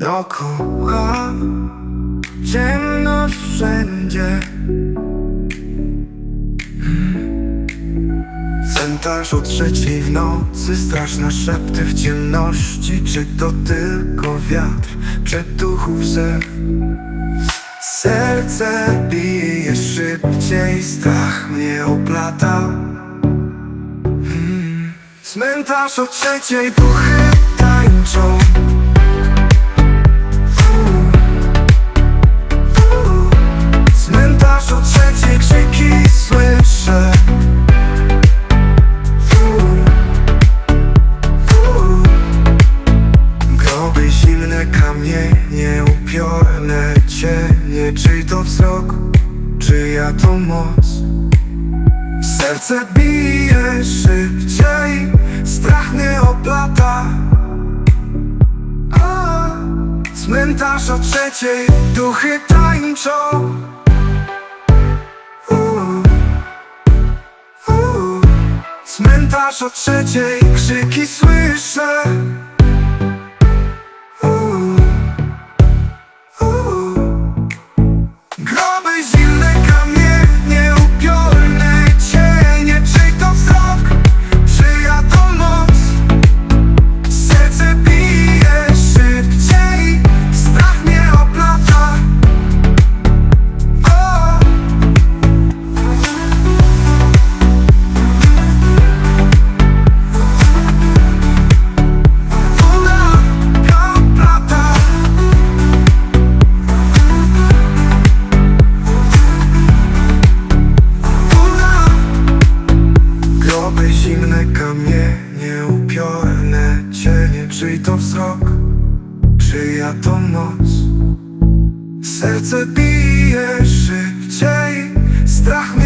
Dookoła ciemność wszędzie. Cmentarz o trzeciej w nocy Straszne szepty w ciemności. Czy to tylko wiatr przed duchów zew? Serce bije szybciej Strach mnie oplata. Hmm. Cmentarz o trzeciej Duchy to moc? Serce bije szybciej, strach mnie oplata A, Cmentarz o trzeciej, duchy tańczą. Cmentarz o trzeciej, krzyki słyszę cienie Czy to wzrok, czy ja to moc? Serce bije szybciej, strach